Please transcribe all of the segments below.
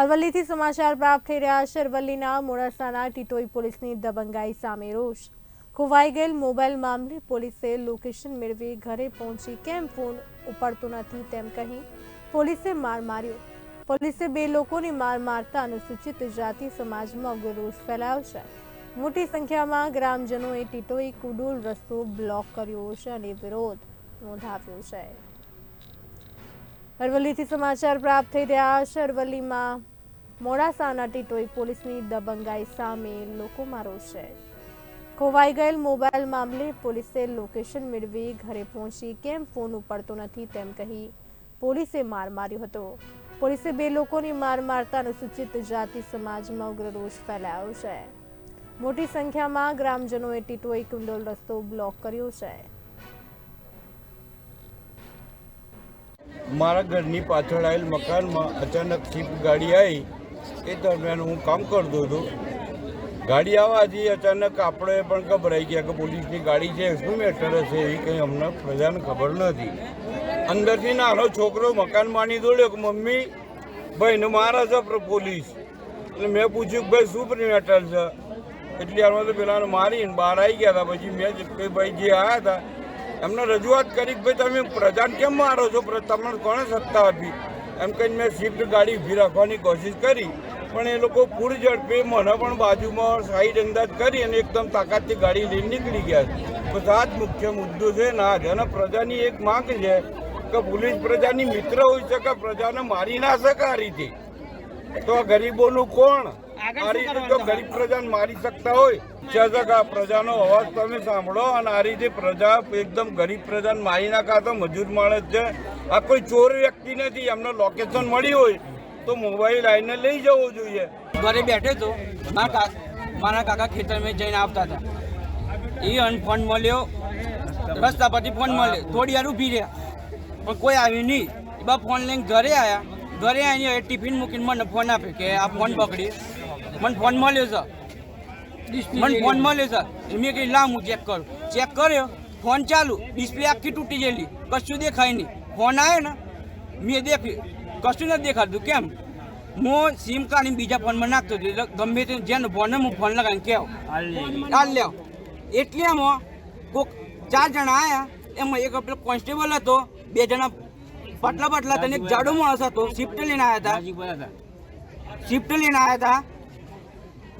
અરવલ્લીથી સમાચાર પ્રાપ્ત થઈ રહ્યા છે. અરવલ્લીના મોડાસાના ટીટોઈ પોલીસની દબંગાઈ સામે રોષ. ખોવાઈ ગયેલ મોબાઈલ મામલે પોલીસે લોકેશન મેળવી ઘરે પહોંચી કેમ ફોન ઉપાડતો નથી તેમ કહી પોલીસે માર માર્યો. પોલીસે બે લોકોની માર મારતા અનુસૂચિત જાતિ સમાજમાં રોષ ફેલાયો છે. મોટી સંખ્યામાં ગ્રામજનોએ ટીટોઈ કુડોલ રસ્તો બ્લોક કર્યો છે અને વિરોધ નોંધાવ્યો છે. અરવલ્લીથી સમાચાર પ્રાપ્ત થઈ રહ્યા છે. અરવલ્લીમાં મોડાસાના ટીટોઈ પોલીસની દબંગાઈ સામે લોકોમાં રોષ છે. ખોવાઈ ગયેલ મોબાઈલ મામલે પોલીસે લોકેશન મેળવી ઘરે પહોંચી કેમ ફોન ઉપાડતો નથી તેમ કહી પોલીસે માર માર્યો હતો. પોલીસે બે લોકોની માર મારતા અનુસૂચિત જાતિ સમાજમાં ઉગ્ર રોષ ફેલાયો છે. મોટી સંખ્યામાં ગ્રામજનોએ ટીટોઈ કુંડોલ રસ્તો બ્લોક કર્યો છે. મારા ઘરની પાછળ આવેલ મકાનમાં અચાનક સ્વિફ્ટ ગાડી આવી. એ દરમિયાન હું કામ કરતો હતો. ગાડી આવવાથી અચાનક આપણે પણ ગભરાઈ ગયા કે પોલીસની ગાડી છે, શું મેટર હશે એ કંઈ અમને પ્રજાને ખબર નથી. અંદરથી નાનો છોકરો મકાન માની દોડ્યો કે, મમ્મી, ભાઈને મારા છે પોલીસ. એટલે મેં પૂછ્યું કે, ભાઈ, શું મેટર છે? એટલી આમાં તો પેલાને મારીને બહાર આવી ગયા હતા. પછી મેં ભાઈ, જે આવ્યા હતા, એમને રજૂઆત કરી કે, ભાઈ, તમે પ્રજાને કેમ મારો છો? તમને કોણે સત્તા આપી? એમ કહીને મેં સ્વિફ્ટ ગાડી ઊભી રાખવાની કોશિશ કરી પણ એ લોકો પૂર ઝડપે મને પણ બાજુમાં સાઈડ અંદાજ કરી અને એકદમ તાકાતથી ગાડી લઈને નીકળી ગયા બસ આ જ મુખ્ય મુદ્દો છે ના જ. અને પ્રજાની એક માંગ છે કે પોલીસ પ્રજાની મિત્ર હોઈ શકે પ્રજાને મારી ના શકે આ રીતે. તો આ ગરીબોનું કોણ? આ રીતે તો ગરીબ પ્રજાને મારી શકતા હોય. છતાં આ પ્રજાનો અવાજ તમે સાંભળો અને આ રીતે પ્રજા એકદમ ગરીબ પ્રજાને મારી નાખા તો મજૂર માણસ છે. આ કોઈ ચોર વ્યક્તિ નથી એમને લોકેશન મળી હોય તો મોબાઈલ આવીને લઈ જવો જોઈએ. ઘરે બેઠે તો મારા મારા કાકા ખેતરમાં જઈને આવતા હતા. એ ફોન મળ્યો રસ્તા પરથી ફોન મળ્યો. થોડી વાર ઊભી રહ્યા. પણ કોઈ આવ્યું નહીં. એ બા ફોન લઈને ઘરે આવ્યા ઘરે આવીને હવે ટિફિન મૂકીને મને ફોન આપ્યો કે આ ફોન પકડી. મને ફોન મળ્યો સર મને ફોન મળ્યો સર મેં કહી લાવ હું ચેક કરું. ચેક કર્યો. ફોન ચાલુ. ડિસ્પ્લે આખી તૂટી ગયેલી. કશું દેખાય નહીં. ફોન આવ્યો ને મેં દેખ્યું કશું નથી દેખાડતું કેમ? હું સિમ કાર્ડ બીજા ફોનમાં નાખતો હતો એટલે ગમે તે જેનો ફોન હું ફોન લગાવીને કહો હાલ લેવ એટલે એમાં કોક ચાર જણા આવ્યા એમાં એક પેલો કોન્સ્ટેબલ હતો બે જણા પટલા પટલા હતા એક જાડો માણસ હતો શિફ્ટ લઈને આવ્યા હતા. શિફ્ટ લઈને આવ્યા હતા.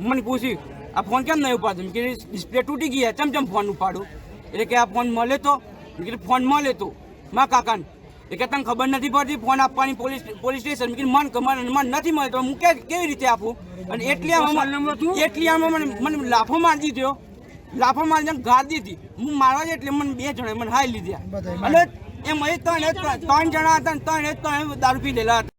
મને પૂછ્યું આ ફોન કેમ નહીં ઉપાડતો કે ડિસ્પ્લે તૂટી ગયા ચમ ચમ ફોન ઉપાડું એટલે કે આ ફોન મળે તો ફોન મળે તો. મા કાકાને એ કે તને ખબર નથી પડતી? ફોન આપવાની પોલીસ પોલીસ સ્ટેશન કીધું મન મને મન નથી મળે તો હું કેવી રીતે આપું? અને એટલી આમાં એટલી આમાં મને મને લાફો મારી દીધો. લાફો મારી ગાળ દીધી. હું મારવા જ એટલે મને બે જણા મને હાઈ લીધા. અને એમ એ ત્રણ ત્રણ જણા હતા ત્રણ ત્રણ ત્રણ દારૂ પી લેલા હતા.